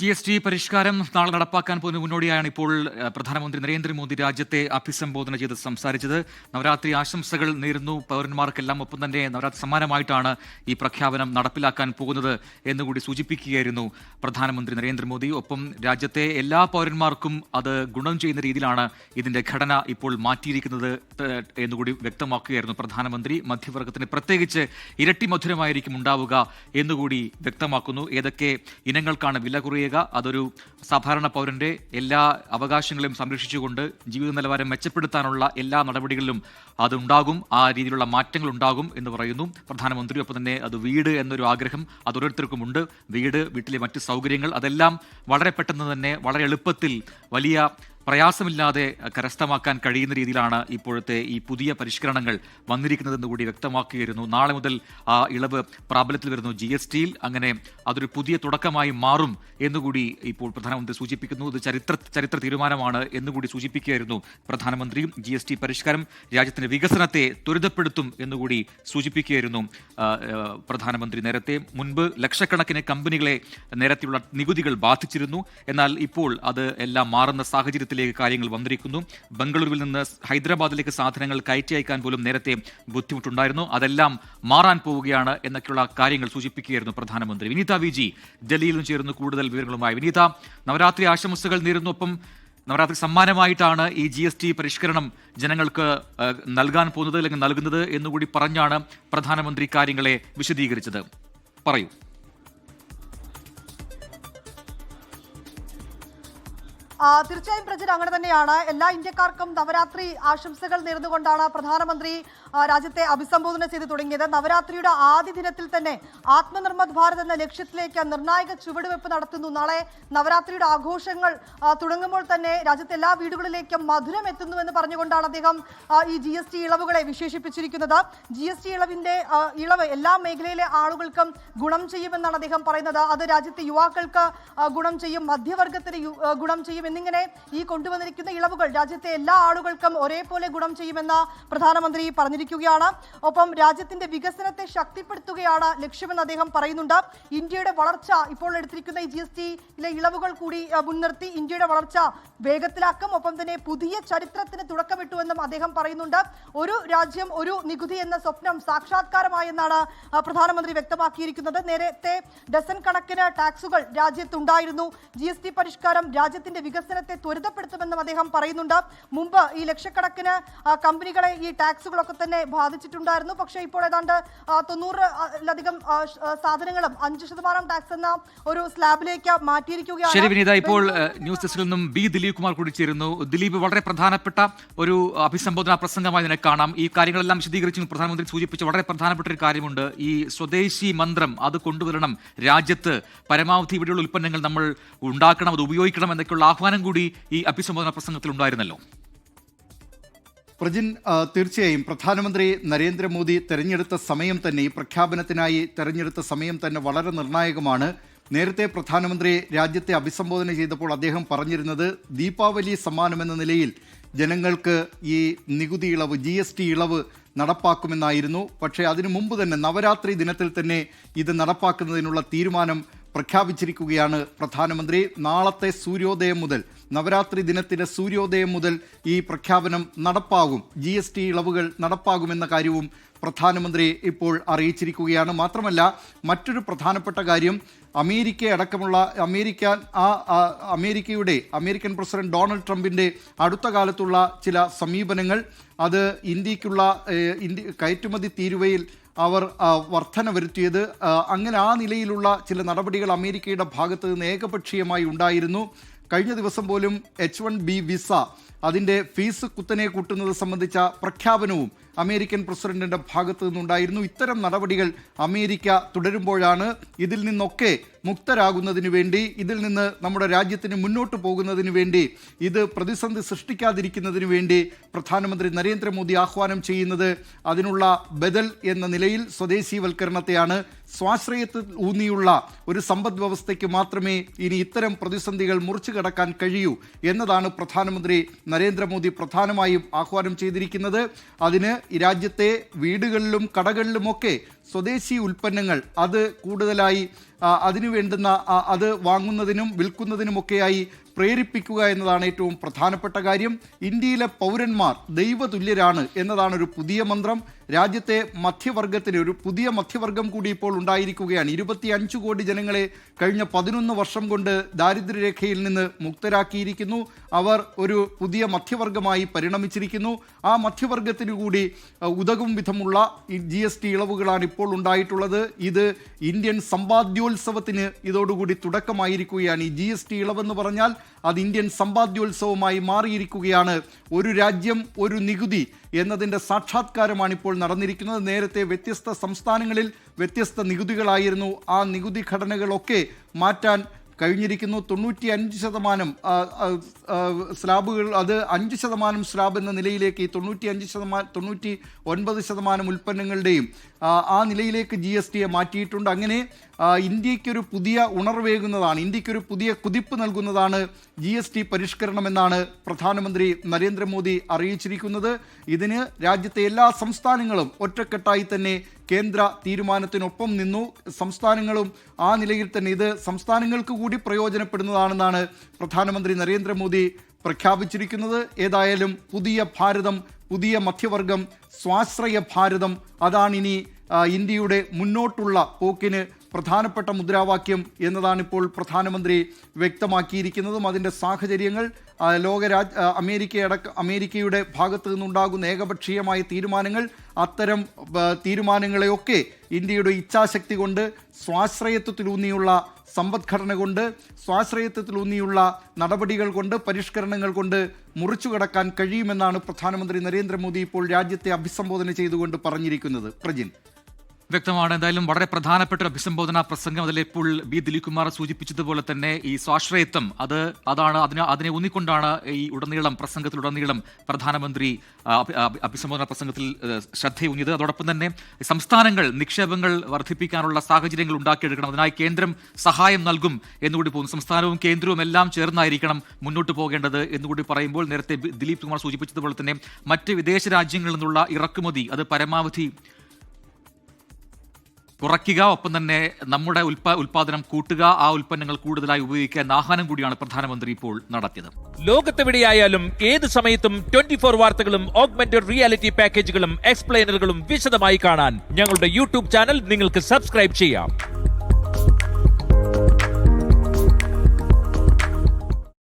G S T പരിഷ്കാരം നാളെ നടപ്പാക്കാൻ പോകുന്ന മുന്നോടിയാണ് ഇപ്പോൾ പ്രധാനമന്ത്രി നരേന്ദ്രമോദി രാജ്യത്തെ അഭിസംബോധന ചെയ്ത് സംസാരിച്ചത്. നവരാത്രി ആശംസകൾ നേരുന്നു. പൗരന്മാർക്കെല്ലാം ഒപ്പം തന്നെ നവരാത്രി സമ്മാനമായിട്ടാണ് ഈ പ്രഖ്യാപനം നടപ്പിലാക്കാൻ പോകുന്നത് എന്നുകൂടി സൂചിപ്പിക്കുകയായിരുന്നു പ്രധാനമന്ത്രി നരേന്ദ്രമോദി. ഒപ്പം രാജ്യത്തെ എല്ലാ പൗരന്മാർക്കും അത് ഗുണം ചെയ്യുന്ന രീതിയിലാണ് ഇതിന്റെ ഘടന ഇപ്പോൾ മാറ്റിയിരിക്കുന്നത് എന്നുകൂടി വ്യക്തമാക്കുകയായിരുന്നു പ്രധാനമന്ത്രി. മധ്യവർഗത്തിന് പ്രത്യേകിച്ച് ഇരട്ടി മധുരമായിരിക്കും ഉണ്ടാവുക എന്നുകൂടി വ്യക്തമാക്കുന്നു. ഏതൊക്കെ ഇനങ്ങൾക്കാണ് വില കുറയുക അതൊരു സാധാരണ പൗരന്റെ എല്ലാ അവകാശങ്ങളും സംരക്ഷിച്ചുകൊണ്ട് ജീവിത നിലവാരം മെച്ചപ്പെടുത്താനുള്ള എല്ലാ നടപടികളിലും അതുണ്ടാകും ആ രീതിയിലുള്ള മാറ്റങ്ങൾ ഉണ്ടാകും എന്ന് പറയുന്നു. പ്രധാനമന്ത്രി ഒപ്പം തന്നെ അത് വീട് എന്നൊരു ആഗ്രഹം അത് ഓരോരുത്തർക്കും ഉണ്ട്. വീട് വീട്ടിലെ മറ്റ് സൗകര്യങ്ങൾ അതെല്ലാം വളരെ പെട്ടെന്ന് തന്നെ വളരെ എളുപ്പത്തിൽ വലിയ പ്രയാസമില്ലാതെ കരസ്ഥമാക്കാൻ കഴിയുന്ന രീതിയിലാണ് ഇപ്പോഴത്തെ ഈ പുതിയ പരിഷ്കരണങ്ങൾ വന്നിരിക്കുന്നതെന്ന് കൂടി വ്യക്തമാക്കുകയായിരുന്നു നാളെ മുതൽ ആ ഇളവ് പ്രാബല്യത്തിൽ വരുന്നു. ജി എസ് ടിയിൽ അങ്ങനെ അതൊരു പുതിയ തുടക്കമായി മാറും എന്നുകൂടി ഇപ്പോൾ പ്രധാനമന്ത്രി സൂചിപ്പിക്കുന്നു. ഇത് ചരിത്ര ചരിത്ര തീരുമാനമാണ് എന്നുകൂടി സൂചിപ്പിക്കുകയായിരുന്നു പ്രധാനമന്ത്രിയും ജി എസ് ടി പരിഷ്കാരം രാജ്യത്തിന്റെ വികസനത്തെ ത്വരിതപ്പെടുത്തും എന്നുകൂടി സൂചിപ്പിക്കുകയായിരുന്നു പ്രധാനമന്ത്രി. നേരത്തെ മുൻപ് ലക്ഷക്കണക്കിന് കമ്പനികളെ നേരത്തെയുള്ള നികുതികൾ ബാധിച്ചിരുന്നു. എന്നാൽ ഇപ്പോൾ അത് എല്ലാം മാറുന്ന സാഹചര്യത്തിലേക്ക് കാര്യങ്ങൾ വന്നിരിക്കുന്നു. ബംഗളൂരുവിൽ നിന്ന് ഹൈദരാബാദിലേക്ക് സാധനങ്ങൾ കയറ്റി അയക്കാൻ പോലും നേരത്തെ ബുദ്ധിമുട്ടുണ്ടായിരുന്നു. അതെല്ലാം മാറാൻ പോവുകയാണ് എന്നൊക്കെയുള്ള കാര്യങ്ങൾ സൂചിപ്പിക്കുകയായിരുന്നു പ്രധാനമന്ത്രി. വിനീത വിജി ഡൽഹിയിൽ നിന്ന് ചേർന്ന് കൂടുതൽ വിവരങ്ങളുമായി. വിനീത നവരാത്രി ആശംസകൾ നേരുന്നു. ഒപ്പം നവരാത്രി സമ്മാനമായിട്ടാണ് ഈ ജി എസ് ടി പരിഷ്കരണം ജനങ്ങൾക്ക് നൽകാൻ പോകുന്നത് അല്ലെങ്കിൽ നൽകുന്നത് എന്നുകൂടി പറഞ്ഞാണ് പ്രധാനമന്ത്രി കാര്യങ്ങളെ വിശദീകരിച്ചത്. പറയൂ. തീർച്ചയായും പ്രജൻ അങ്ങനെ തന്നെയാണ്. എല്ലാ ഇന്ത്യക്കാർക്കും നവരാത്രി ആശംസകൾ നേർന്നുകൊണ്ടാണ് പ്രധാനമന്ത്രി രാജ്യത്തെ അഭിസംബോധന ചെയ്ത് തുടങ്ങിയത് നവരാത്രിയുടെ ആദ്യ ദിനത്തിൽ തന്നെ ആത്മനിർമ്മത് ഭാരത് എന്ന ലക്ഷ്യത്തിലേക്ക് നിർണായക ചുവടുവെപ്പ് നടത്തുന്നു. നാളെ നവരാത്രിയുടെ ആഘോഷങ്ങൾ തുടങ്ങുമ്പോൾ തന്നെ രാജ്യത്തെ എല്ലാ വീടുകളിലേക്കും മധുരം എത്തുന്നുവെന്ന് പറഞ്ഞുകൊണ്ടാണ് അദ്ദേഹം ഈ ജി എസ് ടി ഇളവുകളെ വിശേഷിപ്പിച്ചിരിക്കുന്നത്. ജി എസ് ടി ഇളവിന്റെ ഇളവ് എല്ലാ മേഖലയിലെ ആളുകൾക്കും ഗുണം ചെയ്യുമെന്നാണ് അദ്ദേഹം പറയുന്നത്. അത് രാജ്യത്തെ യുവാക്കൾക്ക് ഗുണം ചെയ്യും മധ്യവർഗത്തിന് ഗുണം ചെയ്യും എന്നിങ്ങനെ ഈ കൊണ്ടുവന്നിരിക്കുന്ന ഇളവുകൾ രാജ്യത്തെ എല്ലാ ആളുകൾക്കും ഒരേപോലെ ഗുണം ചെയ്യുമെന്ന് പ്രധാനമന്ത്രി പറഞ്ഞിരിക്കുകയാണ് ഒപ്പം രാജ്യത്തിന്റെ വികസനത്തെ ശക്തിപ്പെടുത്തുകയാണ് ലക്ഷ്യമെന്ന് അദ്ദേഹം പറയുന്നുണ്ട്. ഇന്ത്യയുടെ വളർച്ച ഇപ്പോൾ എടുത്തിരിക്കുന്ന ഈ ജി എസ് ടിയിലെ ഇളവുകൾ കൂടി മുൻനിർത്തി ഇന്ത്യയുടെ വളർച്ച വേഗത്തിലാക്കും. ഒപ്പം തന്നെ പുതിയ ചരിത്രത്തിന് തുടക്കമിട്ടുവെന്നും അദ്ദേഹം പറയുന്നുണ്ട്. ഒരു രാജ്യം ഒരു നികുതി എന്ന സ്വപ്നം സാക്ഷാത്കാരമായെന്നാണ് പ്രധാനമന്ത്രി വ്യക്തമാക്കിയിരിക്കുന്നത്. നേരത്തെ ഡസൻ കണക്കിന് ടാക്സുകൾ രാജ്യത്തുണ്ടായിരുന്നു. ജി എസ് ടി പരിഷ്കാരം രാജ്യത്തിന്റെ വികസനത്തെ ത്വരിതപ്പെടുത്തുമെന്നും അദ്ദേഹം പറയുന്നുണ്ട്. മുമ്പ് ഈ ലക്ഷക്കണക്കിന് കമ്പനികളെ ഈ ടാക്സുകളൊക്കെ തന്നെ ബാധിച്ചിട്ടുണ്ടായിരുന്നു. പക്ഷേ ഇപ്പോൾ ഏതാണ്ട് തൊണ്ണൂറിലധികം സാധനങ്ങളും അഞ്ച് ശതമാനം ടാക്സ് എന്ന ഒരു സ്ലാബിലേക്ക് മാറ്റിയിരിക്കുകയാണ്. ശരി വിനീത ഇപ്പോൾ ന്യൂസ് ഡെസ്കിൽ നിന്നും ബി ദിലീപ് കുമാർ കൂടി ചേരുന്നു. ദിലീപ് വളരെ പ്രധാനപ്പെട്ട ഒരു അഭിസംബോധന പ്രസംഗമായി നിനക്ക് കാണാം. ഈ കാര്യങ്ങളെല്ലാം വിശദീകരിച്ചു പ്രധാനമന്ത്രി സൂചിപ്പിച്ച വളരെ പ്രധാനപ്പെട്ട ഒരു കാര്യമുണ്ട്. ഈ സ്വദേശി മന്ത്രം അത് കൊണ്ടുവരണം. രാജ്യത്ത് പരമാവധി ഇവിടെയുള്ള ഉൽപ്പന്നങ്ങൾ നമ്മൾ ഉണ്ടാക്കണം അത് ഉപയോഗിക്കണം എന്നൊക്കെയുള്ള ആഹ്വാനം കൂടി ഈ അഭിസംബോധന പ്രസംഗത്തിൽ ഉണ്ടായിരുന്നല്ലോ. പ്രജിൻ തീർച്ചയായും പ്രധാനമന്ത്രി നരേന്ദ്രമോദി തെരഞ്ഞെടുത്ത സമയം തന്നെ ഈ പ്രഖ്യാപനത്തിനായി തെരഞ്ഞെടുത്ത സമയം തന്നെ വളരെ നിർണായകമാണ്. നേരത്തെ പ്രധാനമന്ത്രി രാജ്യത്തെ അഭിസംബോധന ചെയ്തപ്പോൾ അദ്ദേഹം പറഞ്ഞിരുന്നത് ദീപാവലി സമ്മാനമെന്ന നിലയിൽ ജനങ്ങൾക്ക് ഈ നികുതി ഇളവ് ജി എസ് ടി ഇളവ് നടപ്പാക്കുമെന്നായിരുന്നു. പക്ഷേ അതിനു മുമ്പ് തന്നെ നവരാത്രി ദിനത്തിൽ തന്നെ ഇത് നടപ്പാക്കുന്നതിനുള്ള തീരുമാനം പ്രഖ്യാപിച്ചിരിക്കുകയാണ് പ്രധാനമന്ത്രി. നാളത്തെ സൂര്യോദയം മുതൽ നവരാത്രി ദിനത്തിലെ സൂര്യോദയം മുതൽ ഈ പ്രഖ്യാപനം നടപ്പാകും. ജി എസ് ടി ഇളവുകൾ നടപ്പാകുമെന്ന കാര്യവും പ്രധാനമന്ത്രി ഇപ്പോൾ അറിയിച്ചിരിക്കുകയാണ്. മാത്രമല്ല മറ്റൊരു പ്രധാനപ്പെട്ട കാര്യം അമേരിക്ക അടക്കമുള്ള അമേരിക്ക ആ അമേരിക്കയുടെ അമേരിക്കൻ പ്രസിഡന്റ് ഡൊണാൾഡ് ട്രംപിന്റെ അടുത്ത കാലത്തുള്ള ചില സമീപനങ്ങൾ അത് ഇന്ത്യക്കുള്ള ഇന്ത്യ കയറ്റുമതി തീരുവയിൽ അവർ വർധന വരുത്തിയത്. അങ്ങനെ ആ നിലയിലുള്ള ചില നടപടികൾ അമേരിക്കയുടെ ഭാഗത്ത് നിന്ന് ഏകപക്ഷീയമായി ഉണ്ടായിരുന്നു. കഴിഞ്ഞ ദിവസം പോലും എച്ച് വൺ ബി വിസ അതിന്റെ ഫീസ് കുത്തനെ കൂട്ടുന്നത് സംബന്ധിച്ച പ്രഖ്യാപനവും അമേരിക്കൻ പ്രസിഡന്റിന്റെ ഭാഗത്തു നിന്നുണ്ടായിരുന്നു. ഇത്തരം നടപടികൾ അമേരിക്ക തുടരുമ്പോഴാണ് ഇതിൽ നിന്നൊക്കെ മുക്തരാകുന്നതിന് വേണ്ടി ഇതിൽ നിന്ന് നമ്മുടെ രാജ്യത്തിന് മുന്നോട്ട് പോകുന്നതിന് വേണ്ടി ഇത് പ്രതിസന്ധി സൃഷ്ടിക്കാതിരിക്കുന്നതിന് വേണ്ടി പ്രധാനമന്ത്രി നരേന്ദ്രമോദി ആഹ്വാനം ചെയ്യുന്നത് അതിനുള്ള ബദൽ എന്ന നിലയിൽ സ്വദേശീവൽക്കരണത്തെയാണ്. സ്വാശ്രയത്തിൽ ഊന്നിയുള്ള ഒരു സമ്പദ് വ്യവസ്ഥയ്ക്ക് മാത്രമേ ഇനി ഇത്തരം പ്രതിസന്ധികൾ മുറിച്ചു കടക്കാൻ കഴിയൂ എന്നതാണ് പ്രധാനമന്ത്രി നരേന്ദ്രമോദി പ്രധാനമായും ആഹ്വാനം ചെയ്തിരിക്കുന്നത്. അതിന് രാജ്യത്തെ വീടുകളിലും കടകളിലുമൊക്കെ സ്വദേശി ഉൽപ്പന്നങ്ങൾ അത് കൂടുതലായി അതിനു വേണ്ടുന്ന അത് വാങ്ങുന്നതിനും വിൽക്കുന്നതിനുമൊക്കെയായി പ്രേരിപ്പിക്കുക എന്നതാണ് ഏറ്റവും പ്രധാനപ്പെട്ട കാര്യം. ഇന്ത്യയിലെ പൗരന്മാർ ദൈവതുല്യരാണ് എന്നതാണ് ഒരു പുതിയ മന്ത്രം. രാജ്യത്തെ മധ്യവർഗത്തിന് ഒരു പുതിയ മധ്യവർഗം കൂടി ഇപ്പോൾ ഉണ്ടായിരിക്കുകയാണ്. ഇരുപത്തി അഞ്ച് കോടി ജനങ്ങളെ കഴിഞ്ഞ പതിനൊന്ന് വർഷം കൊണ്ട് ദാരിദ്ര്യരേഖയിൽ നിന്ന് മുക്തരാക്കിയിരിക്കുന്നു. അവർ ഒരു പുതിയ മധ്യവർഗമായി പരിണമിച്ചിരിക്കുന്നു. ആ മധ്യവർഗത്തിനു കൂടി ഉതകും വിധമുള്ള ജി എസ് ടി ഇളവുകളാണ് ഇപ്പോൾ ഉണ്ടായിട്ടുള്ളത്. ഇത് ഇന്ത്യൻ സമ്പാദ്യോത്സവത്തിന് ഇതോടുകൂടി തുടക്കമായിരിക്കുകയാണ്. ഈ ജി എസ് ടി ഇളവെന്ന് പറഞ്ഞാൽ അത് ഇന്ത്യൻ സമ്പാദ്യോത്സവമായി മാറിയിരിക്കുകയാണ്. ഒരു രാജ്യം ഒരു നികുതി എന്നതിന്റെ സാക്ഷാത്കാരമാണ് ഇപ്പോൾ നടന്നിരിക്കുന്നത്. നേരത്തെ വ്യത്യസ്ത സംസ്ഥാനങ്ങളിൽ വ്യത്യസ്ത നികുതികളായിരുന്നു. ആ നികുതി ഘടനകളൊക്കെ മാറ്റാൻ കഴിഞ്ഞിരിക്കുന്നു. തൊണ്ണൂറ്റി അഞ്ച് ശതമാനം സ്ലാബുകൾ അത് അഞ്ച് ശതമാനം സ്ലാബ് എന്ന നിലയിലേക്ക് തൊണ്ണൂറ്റി അഞ്ച് ശതമാനം തൊണ്ണൂറ്റി ഒൻപത് ശതമാനം ഉൽപ്പന്നങ്ങളുടെയും ആ, നിലയിലേക്ക് ജി എസ് ടിയെ മാറ്റിയിട്ടുണ്ട്. അങ്ങനെ ഇന്ത്യക്കൊരു പുതിയ ഉണർവേകുന്നതാണ് ഇന്ത്യക്കൊരു പുതിയ കുതിപ്പ് നൽകുന്നതാണ് ജി എസ് ടി പരിഷ്കരണം എന്നാണ് പ്രധാനമന്ത്രി നരേന്ദ്രമോദി അറിയിച്ചിരിക്കുന്നത്. ഇതിന് രാജ്യത്തെ എല്ലാ സംസ്ഥാനങ്ങളും ഒറ്റക്കെട്ടായി തന്നെ കേന്ദ്ര തീരുമാനത്തിനൊപ്പം നിന്നു. സംസ്ഥാനങ്ങളും ആ നിലയിൽ തന്നെ ഇത് സംസ്ഥാനങ്ങൾക്ക് കൂടി പ്രയോജനപ്പെടുന്നതാണെന്നാണ് പ്രധാനമന്ത്രി നരേന്ദ്രമോദി പ്രഖ്യാപിച്ചിരിക്കുന്നത്. ഏതായാലും പുതിയ ഭാരതം പുതിയ മധ്യവർഗം സ്വാശ്രയ ഭാരതം. അതാണ് ഇനി ഇന്ത്യയുടെ മുന്നോട്ടുള്ള പോക്കിന് പ്രധാനപ്പെട്ട മുദ്രാവാക്യം എന്നതാണ് ഇപ്പോൾ പ്രധാനമന്ത്രി വ്യക്തമാക്കിയിരിക്കുന്നതും. അതിന്റെ സാഹചര്യങ്ങൾ ലോകരാജ് അമേരിക്കയടക്ക അമേരിക്കയുടെ ഭാഗത്തു നിന്നുണ്ടാകുന്ന ഏകപക്ഷീയമായ തീരുമാനങ്ങൾ അത്തരം തീരുമാനങ്ങളെയൊക്കെ ഇന്ത്യയുടെ ഇച്ഛാശക്തി കൊണ്ട് സ്വാശ്രയത്വത്തിലൂന്നിയുള്ള സമ്പദ്ഘടന കൊണ്ട് സ്വാശ്രയത്വത്തിലൂന്നിയുള്ള നടപടികൾ കൊണ്ട് പരിഷ്കരണങ്ങൾ കൊണ്ട് മുറിച്ചു കടക്കാൻ കഴിയുമെന്നാണ് പ്രധാനമന്ത്രി നരേന്ദ്രമോദി ഇപ്പോൾ രാജ്യത്തെ അഭിസംബോധന ചെയ്തുകൊണ്ട് പറഞ്ഞിരിക്കുന്നത്. പ്രജിൻ. വ്യക്തമാണ്. എന്തായാലും വളരെ പ്രധാനപ്പെട്ട ഒരു അഭിസംബോധന പ്രസംഗം അതിൽ ഇപ്പോൾ ബി ദിലീപ് കുമാർ സൂചിപ്പിച്ചതുപോലെ തന്നെ ഈ സ്വാശ്രയത്വം അത് അതാണ് അതിനെ അതിനെ ഊന്നിക്കൊണ്ടാണ് ഈ ഉടനീളം പ്രസംഗത്തിലുടനീളം പ്രധാനമന്ത്രി അഭിസംബോധന പ്രസംഗത്തിൽ ശ്രദ്ധയൂന്നിയത്. അതോടൊപ്പം തന്നെ സംസ്ഥാനങ്ങൾ നിക്ഷേപങ്ങൾ വർദ്ധിപ്പിക്കാനുള്ള സാഹചര്യങ്ങൾ ഉണ്ടാക്കിയെടുക്കണം. അതിനായി കേന്ദ്രം സഹായം നൽകും എന്നുകൂടി പോകുന്നു. സംസ്ഥാനവും കേന്ദ്രവും എല്ലാം ചേർന്നായിരിക്കണം മുന്നോട്ട് പോകേണ്ടത് എന്നുകൂടി പറയുമ്പോൾ നേരത്തെ ദിലീപ് കുമാർ സൂചിപ്പിച്ചതുപോലെ തന്നെ മറ്റ് വിദേശ രാജ്യങ്ങളിൽ നിന്നുള്ള ഇറക്കുമതി അത് പരമാവധി കുറയ്ക്കുക ഒപ്പം തന്നെ നമ്മുടെ ഉൽപാ ഉൽപാദനം കൂട്ടുക ആ ഉൽപ്പന്നങ്ങൾ കൂടുതലായി ഉപയോഗിക്കാൻ ആഹ്വാനം കൂടിയാണ് പ്രധാനമന്ത്രി ഇപ്പോൾ നടത്തിയത്. ലോകത്തെവിടെയായാലും ഏത് സമയത്തും ട്വന്റി ഫോർ വാർത്തകളും ഓഗ്മെന്റഡ് റിയാലിറ്റി പാക്കേജുകളും എക്സ്പ്ലെയിനറുകളും വിശദമായി കാണാൻ ഞങ്ങളുടെ യൂട്യൂബ് ചാനൽ നിങ്ങൾക്ക് സബ്സ്ക്രൈബ് ചെയ്യാം.